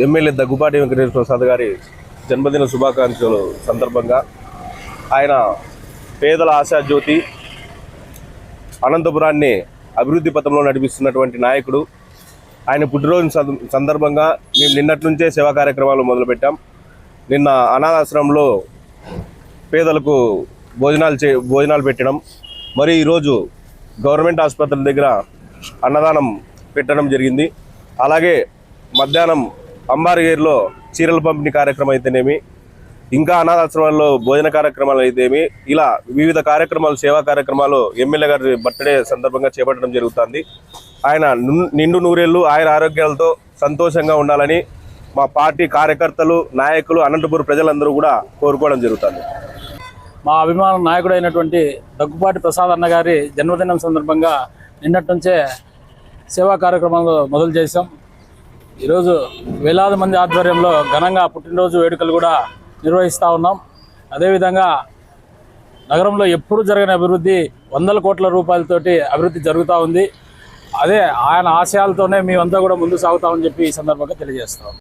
MLA Daggubati Venkateswara Prasad గారి జన్మదిన శుభాకాంక్షలు సందర్భంగా ఆయన పేదల ఆశాజ్యోతి అనంతపురాన్ని అభివృద్ధి పథంలో నడిపిస్తున్నటువంటి నాయకుడు. ఆయన పుట్టినరోజు సంద- సందర్భంగా మేము నిన్నటి నుంచే సేవా కార్యక్రమాలు మొదలుపెట్టాం. నిన్న అనాథాశ్రమంలో పేదలకు భోజనాలు చే భోజనాలు పెట్టడం మరి ఈరోజు గవర్నమెంట్ ఆసుపత్రుల దగ్గర అన్నదానం పెట్టడం జరిగింది. అలాగే మధ్యాహ్నం అంబారిగేరులో చీరల పంపిణీ కార్యక్రమం అయితేనేమి ఇంకా అనాథాశ్రమాల్లో భోజన కార్యక్రమాలు అయితేమి ఇలా వివిధ కార్యక్రమాలు సేవా కార్యక్రమాలు ఎమ్మెల్యే గారి బర్త్డే సందర్భంగా చేపట్టడం జరుగుతుంది. ఆయన ను- నిండు నూరేళ్ళు ఆయన ఆరోగ్యాలతో సంతోషంగా ఉండాలని మా పార్టీ కార్యకర్తలు నాయకులు అనంతపురం ప్రజలందరూ కూడా కోరుకోవడం జరుగుతుంది. మా అభిమాన నాయకుడైనటువంటి దగ్గుపాటి ప్రసాద్ అన్న గారి జన్మదినం సందర్భంగా నిన్నటి నుంచే సేవా కార్యక్రమాలు మొదలు చేశాం. ఈరోజు వేలాది మంది ఆధ్వర్యంలో ఘనంగా పుట్టినరోజు వేడుకలు కూడా నిర్వహిస్తూ ఉన్నాం. అదేవిధంగా నగరంలో ఎప్పుడు జరగని అభివృద్ధి వందల కోట్ల రూపాయలతోటి అభివృద్ధి జరుగుతూ ఉంది. అదే ఆయన ఆశయాలతోనే మేమంతా కూడా ముందు సాగుతామని చెప్పి ఈ సందర్భంగా తెలియజేస్తాం